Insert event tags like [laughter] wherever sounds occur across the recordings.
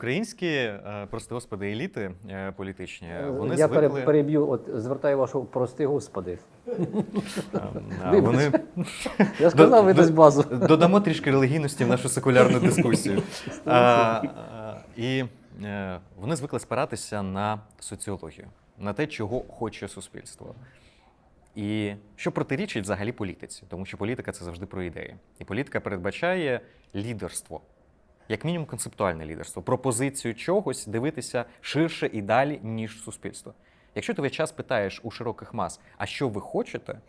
українські, е, прости господи, еліти е, політичні, вони Я звикли. переб'ю, от звертаю вашу прости господи. е, а, вони [laughs] Я сказав, ви десь базу. додамо трішки релігійності в нашу секулярну дискусію. [laughs] А, І е, вони звикли спиратися на соціологію, на те, чого хоче суспільство. І що протирічить взагалі політиці, тому що політика це завжди про ідеї. І політика передбачає лідерство, як мінімум концептуальне лідерство, пропозицію чогось дивитися ширше і далі, ніж суспільство. Якщо ти весь час питаєш у широких мас, а що ви хочете,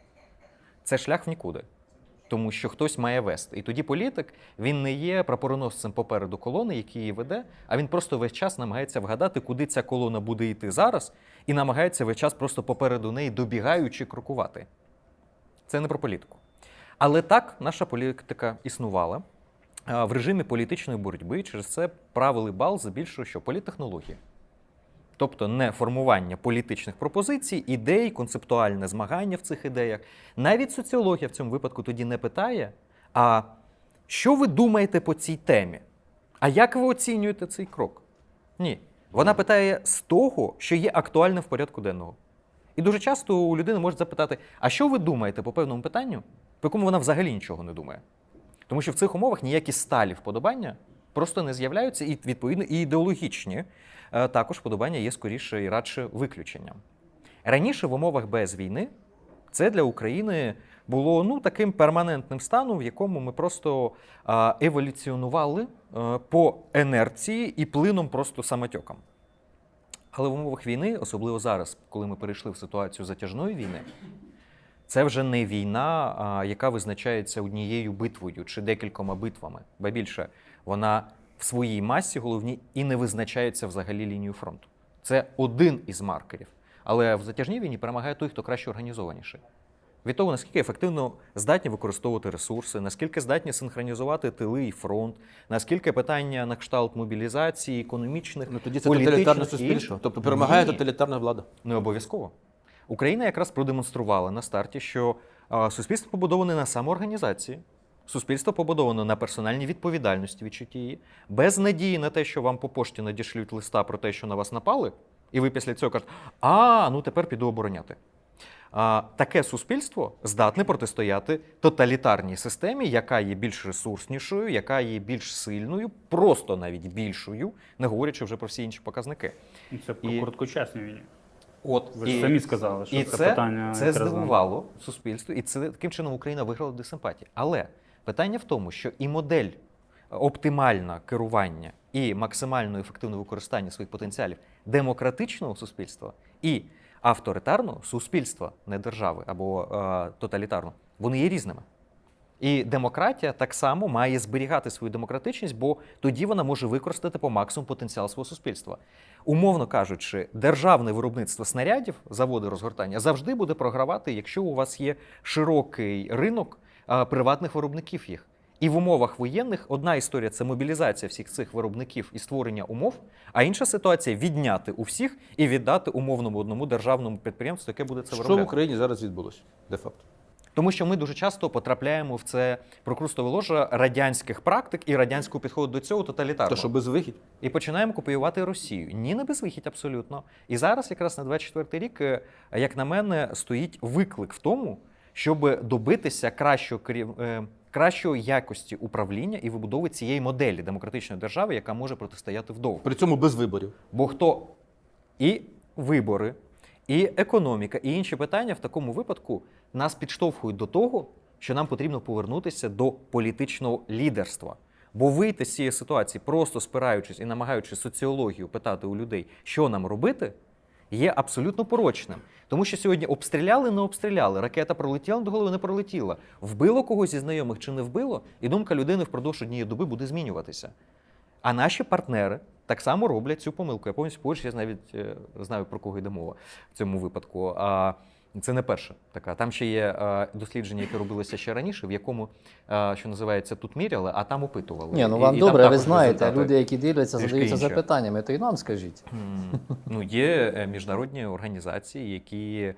це шлях в нікуди. Тому що хтось має вести. І тоді політик він не є прапороносцем попереду колони, який її веде, а він просто весь час намагається вгадати, куди ця колона буде йти зараз, і намагається весь час просто попереду неї добігаючи крокувати. Це не про політику. Але так наша політика існувала в режимі політичної боротьби. Через це правили бал здебільшого, що політтехнології. Тобто не формування політичних пропозицій, ідей, концептуальне змагання в цих ідеях. Навіть соціологія в цьому випадку тоді не питає, а що ви думаєте по цій темі? А як ви оцінюєте цей крок? Ні. Вона питає з того, що є актуальним в порядку денного. І дуже часто у людини можуть запитати, а що ви думаєте по певному питанню, по якому вона взагалі нічого не думає. Тому що в цих умовах ніякі сталі вподобання просто не з'являються, і відповідно і ідеологічні е, також вподобання є скоріше і радше виключенням. Раніше в умовах без війни це для України було ну, таким перманентним станом, в якому ми просто е, еволюціонували е, по інерції і плином просто самотьоком. Але в умовах війни, особливо зараз, коли ми перейшли в ситуацію затяжної війни, це вже не війна, яка визначається однією битвою чи декількома битвами. Ба більше, вона в своїй масі головній і не визначається взагалі лінією фронту. Це один із маркерів. Але в затяжній війні перемагає той, хто краще організованіший. Від того, наскільки ефективно здатні використовувати ресурси, наскільки здатні синхронізувати тили і фронт, наскільки питання на кшталт мобілізації, економічних, Ну тоді це політичних тоталітарне суспільство. іншого. Тобто перемагає Ні. тоталітарна влада. Не обов'язково. Україна якраз продемонструвала на старті, що суспільство побудоване на самоорганізації, суспільство побудоване на персональній відповідальності відчутті її, без надії на те, що вам по пошті надішлють листа про те, що на вас напали, і ви після цього кажете, а ну тепер піду обороняти. Таке суспільство здатне протистояти тоталітарній системі, яка є більш ресурснішою, яка є більш сильною, просто навіть більшою, не говорячи вже про всі інші показники. Це про І- короткочасні війні. От Ви ж самі сказали, що і це, це, питання це здивувало суспільство, і це таким чином Україна виграла до симпатії. Але питання в тому, що і модель оптимальне керування і максимально ефективне використання своїх потенціалів демократичного суспільства і авторитарного суспільства, не держави або е, тоталітарного, вони є різними. І демократія так само має зберігати свою демократичність, бо тоді вона може використати по максимуму потенціал свого суспільства. Умовно кажучи, державне виробництво снарядів, заводи розгортання завжди буде програвати, якщо у вас є широкий ринок приватних виробників їх. І в умовах воєнних одна історія це мобілізація всіх цих виробників і створення умов, а інша ситуація відняти у всіх і віддати умовному одному державному підприємству, яке буде це Що в. Україні зараз відбулося? Де факт? Тому що ми дуже часто потрапляємо в це прокрустове ложа радянських практик і радянського підходу до цього тоталітарного. То що безвихідь? І починаємо копіювати Росію. Ні, не безвихідь абсолютно. І зараз, якраз на 24-й рік, е, як на мене, стоїть виклик в тому, щоб добитися кращого керів... е, кращої якості управління і вибудови цієї моделі демократичної держави, яка може протистояти вдовго. При цьому без виборів. Бо хто і вибори, і економіка, і інші питання в такому випадку нас підштовхують до того, що нам потрібно повернутися до політичного лідерства. Бо вийти з цієї ситуації, просто спираючись і намагаючись соціологію питати у людей, що нам робити, є абсолютно порочним. Тому що сьогодні обстріляли, не обстріляли, ракета пролетіла до голови, не пролетіла. Вбило когось зі знайомих чи не вбило, і думка людини впродовж однієї доби буде змінюватися. А наші партнери так само роблять цю помилку. Я повністю Польщі, я навіть е, знаю, про кого йде мова в цьому випадку. Це не перша така. Там ще є е, дослідження, які робилися ще раніше, в якому, е, що називається, тут міряли, а там опитували. Ні, ну вам і добре, ви знаєте, результати. люди, які дивляться, задаються інші. запитаннями, то й нам скажіть. Ну, є е, міжнародні організації, які,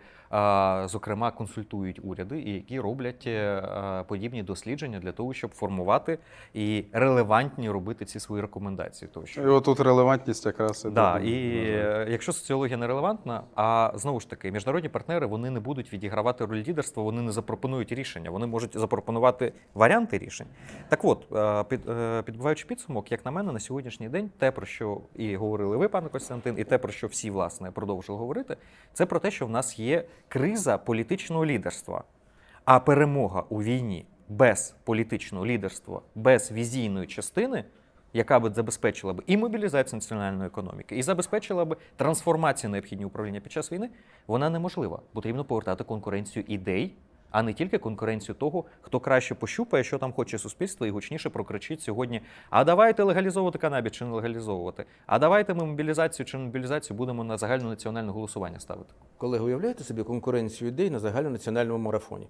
зокрема, консультують уряди і які роблять е, подібні дослідження для того, щоб формувати і релевантні робити ці свої рекомендації. Тощо. І отут релевантність якраз. Да, і е, якщо соціологія не релевантна, а знову ж таки, міжнародні партнери вони не будуть відігравати роль лідерства, вони не запропонують рішення, вони можуть запропонувати варіанти рішень. Так от, е, е, підбиваючи підсумок, як на мене, на сьогоднішній день те, про що і говорили ви, пане Костянтин, і те, про що всі власне продовжили говорити, це про те, що в нас є криза політичного лідерства. А перемога у війні без політичного лідерства, без візійної частини, яка б забезпечила б і мобілізацію національної економіки, і забезпечила б трансформацію необхідні управління під час війни, вона неможлива. Потрібно повертати конкуренцію ідей, а не тільки конкуренцію того, хто краще пощупає, що там хоче суспільство, і гучніше прокричить сьогодні: а давайте легалізовувати канабіс чи не легалізовувати. А давайте ми мобілізацію чи мобілізацію будемо на загальне національне голосування ставити. Колеги, уявляєте собі конкуренцію ідей на загальнонаціональному марафоні?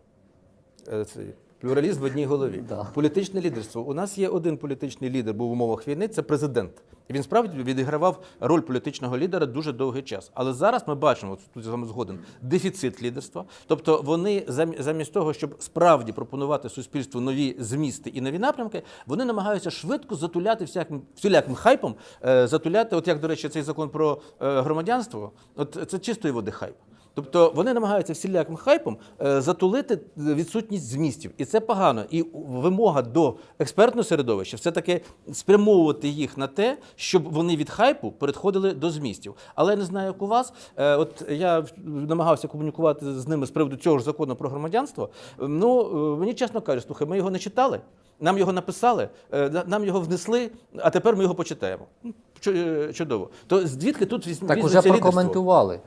Е, Це плюралізм в одній голові. Да. Політичне лідерство. У нас є один політичний лідер, був в умовах війни, це президент. І він справді відігравав роль політичного лідера дуже довгий час. Але зараз ми бачимо, тут з вами згоден, дефіцит лідерства. Тобто вони замі- замість того, щоб справді пропонувати суспільству нові змісти і нові напрямки, вони намагаються швидко затуляти всяким всіляким хайпом, е, затуляти, от як, до речі, цей закон про е, громадянство, от це чистої води хайп. Тобто вони намагаються всіляким хайпом е, затулити відсутність змістів, і це погано. І вимога до експертного середовища все таки спрямовувати їх на те, щоб вони від хайпу переходили до змістів. Але я не знаю, як у вас. Е, От я намагався комунікувати з ними з приводу цього ж закону про громадянство. Ну е, мені чесно кажуть, слухай, ми його не читали. Нам його написали, нам його внесли, а тепер ми його почитаємо. Чу- Чудово. То звідки тут візьм- Так уже візьметься прокоментували.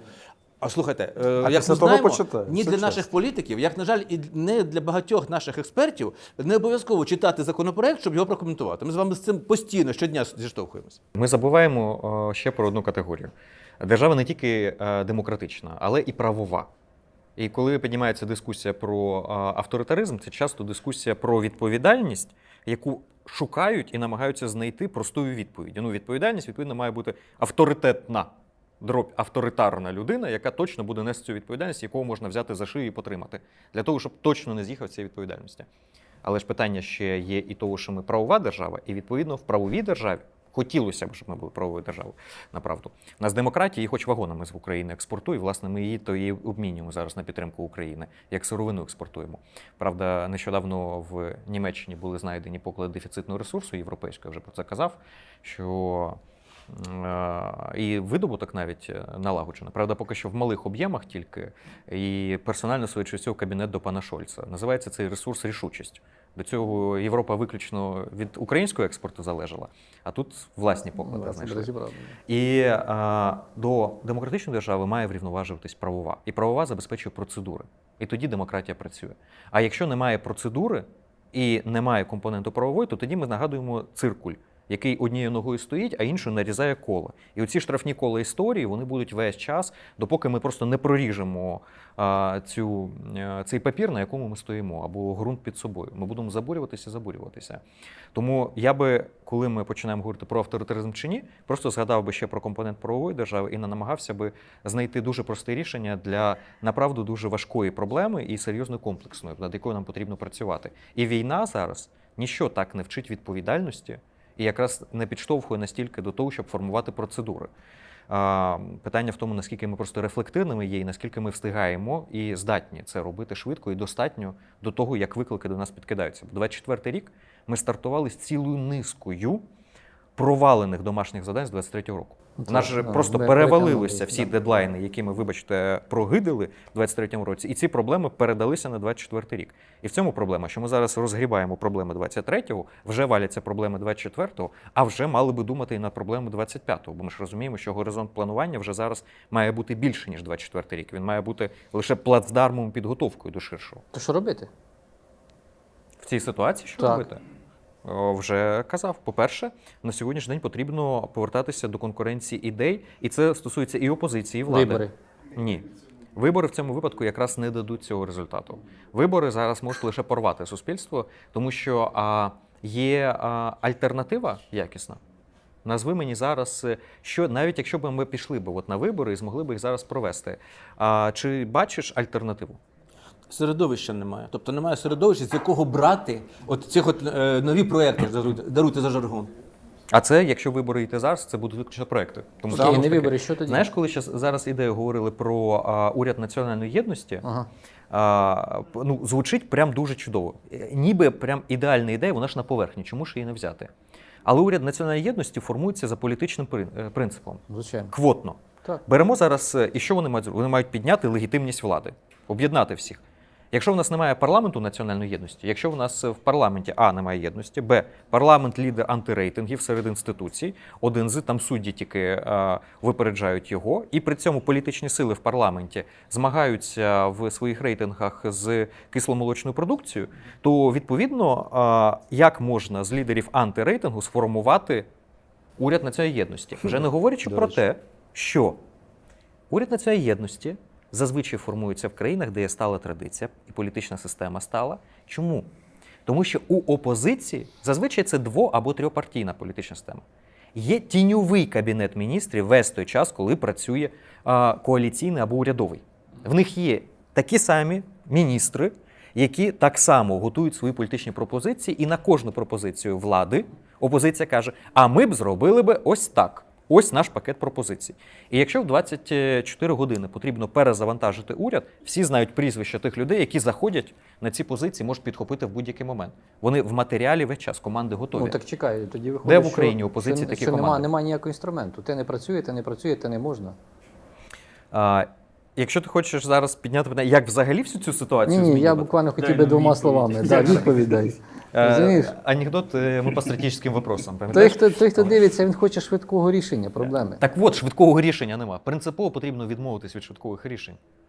А слухайте, е, А як після ми того знаємо, почитаю. ні для чесно. наших політиків, як на жаль, і не для багатьох наших експертів, не обов'язково читати законопроект, щоб його прокоментувати. Ми з вами з цим постійно щодня зіштовхуємося. Ми забуваємо е, ще про одну категорію. Держава не тільки е, демократична, але і правова. І коли піднімається дискусія про е, авторитаризм, це часто дискусія про відповідальність, яку шукають і намагаються знайти простою відповіддю. Ну, відповідальність, відповідно, має бути авторитетна. Дроб авторитарна людина, яка точно буде нести цю відповідальність, якого можна взяти за шию і потримати, для того, щоб точно не з'їхав цієї відповідальності. Але ж питання ще є і того, що ми правова держава, і відповідно в правовій державі хотілося б, щоб ми були правовою державою. Направду у нас демократія, і хоч вагонами з України експортує. Власне, ми її то і обмінюємо зараз на підтримку України, як сировину експортуємо. Правда, нещодавно в Німеччині були знайдені поклади дефіцитного ресурсу європейського. Вже про це казав. Що Е, і видобуток навіть е, налагоджено. Правда, поки що в малих об'ємах тільки. І персонально цього кабінет до пана Шольца. Називається цей ресурс рішучість. До цього Європа виключно від українського експорту залежала, а тут власні поклади Да, знайшли. І а, до демократичної держави має врівноважуватись правова. І правова забезпечує процедури. І тоді демократія працює. А якщо немає процедури і немає компоненту правової, то тоді ми нагадуємо циркуль, який однією ногою стоїть, а іншою нарізає коло. І оці штрафні кола історії вони будуть весь час, допоки ми просто не проріжемо а, цю, е, цей папір, на якому ми стоїмо, або ґрунт під собою. Ми будемо забурюватися, забурюватися. Тому я би, коли ми починаємо говорити про авторитаризм чи ні, просто згадав би ще про компонент правової держави і не намагався би знайти дуже просте рішення для направду дуже важкої проблеми і серйозно комплексної, над якою нам потрібно працювати. І війна зараз ніщо так не вчить відповідальності і якраз не підштовхує настільки до того, щоб формувати процедури. Питання в тому, наскільки ми просто рефлективними є, і наскільки ми встигаємо і здатні це робити швидко і достатньо до того, як виклики до нас підкидаються. Бо 24 рік ми стартували з цілою низкою провалених домашніх завдань з 23-го року. У нас же просто перевалилися всі дедлайни, які ми, вибачте, прогидили в 23-му році, і ці проблеми передалися на 24-й рік. І в цьому проблема, що ми зараз розгрібаємо проблеми 23-го, вже валяться проблеми 24-го, а вже мали би думати і над проблеми 25-го. Бо ми ж розуміємо, що горизонт планування вже зараз має бути більше, ніж 24-й рік. Він має бути лише плацдармом підготовкою до ширшого. То що робити? В цій ситуації що Так. робити? О, Вже казав. По-перше, на сьогоднішній день потрібно повертатися до конкуренції ідей, і це стосується і опозиції, і влади. Вибори. Ні. Вибори в цьому випадку якраз не дадуть цього результату. Вибори зараз можуть лише порвати суспільство, тому що а, є а, альтернатива якісна. Назви мені зараз, е, що навіть якщо б ми пішли б от на вибори і змогли б їх зараз провести. А, чи бачиш альтернативу? Середовища немає. Тобто немає середовища, з якого брати от цих от, е, нові проекти, даруйте, за жаргон. А це, якщо вибори йти зараз, це будуть виключно проекти. Тому Окей, не вибори, що тоді? Знаєш, коли щас, зараз ідею говорили про а, уряд національної єдності, Ага. а, ну, звучить прям дуже чудово. Е, Ніби прям ідеальна ідея, вона ж на поверхні, чому ж її не взяти? Але уряд національної єдності формується за політичним е, принципом. Звичайно. Квотно. Так. Беремо зараз, е, і що вони мають зробити? Вони мають підняти легітимність влади, об'єднати всіх. Якщо в нас немає парламенту національної єдності, якщо в нас в парламенті А немає єдності, Б парламент лідер антирейтингів серед інституцій, один з там судді тільки е, випереджають його, і при цьому політичні сили в парламенті змагаються в своїх рейтингах з кисломолочною продукцією, то відповідно, е, як можна з лідерів антирейтингу сформувати уряд національної єдності, вже не говорячи про те, що уряд національної єдності зазвичай формується в країнах, де є стала традиція і політична система стала. Чому? Тому що у опозиції зазвичай це дво- або трьохпартійна політична система. Є тіньовий кабінет міністрів весь той час, коли працює а, коаліційний або урядовий. В них є такі самі міністри, які так само готують свої політичні пропозиції, і на кожну пропозицію влади опозиція каже: а ми б зробили би ось так. Ось наш пакет пропозицій. І якщо в 24 години потрібно перезавантажити уряд, всі знають прізвища тих людей, які заходять на ці позиції, можуть підхопити в будь-який момент. Вони в матеріалі весь час, команди готові. Ну так чекай, тоді виходить, Де в Україні опозиції такі що нема, команди? нема ніякого інструменту. Ти не працює, ти не працює, ти не можна. А, якщо ти хочеш зараз підняти питання, як взагалі всю цю ситуацію Ні, ні, я буквально хотів би двома відповідь. словами. [laughs] Да, відповідай. Розумієш? Е, анекдот е, ми по стратегічним вопросам. Той хто, той, хто дивиться, він хоче швидкого рішення проблеми. Так от, швидкого рішення нема. Принципово потрібно відмовитись від швидкових рішень.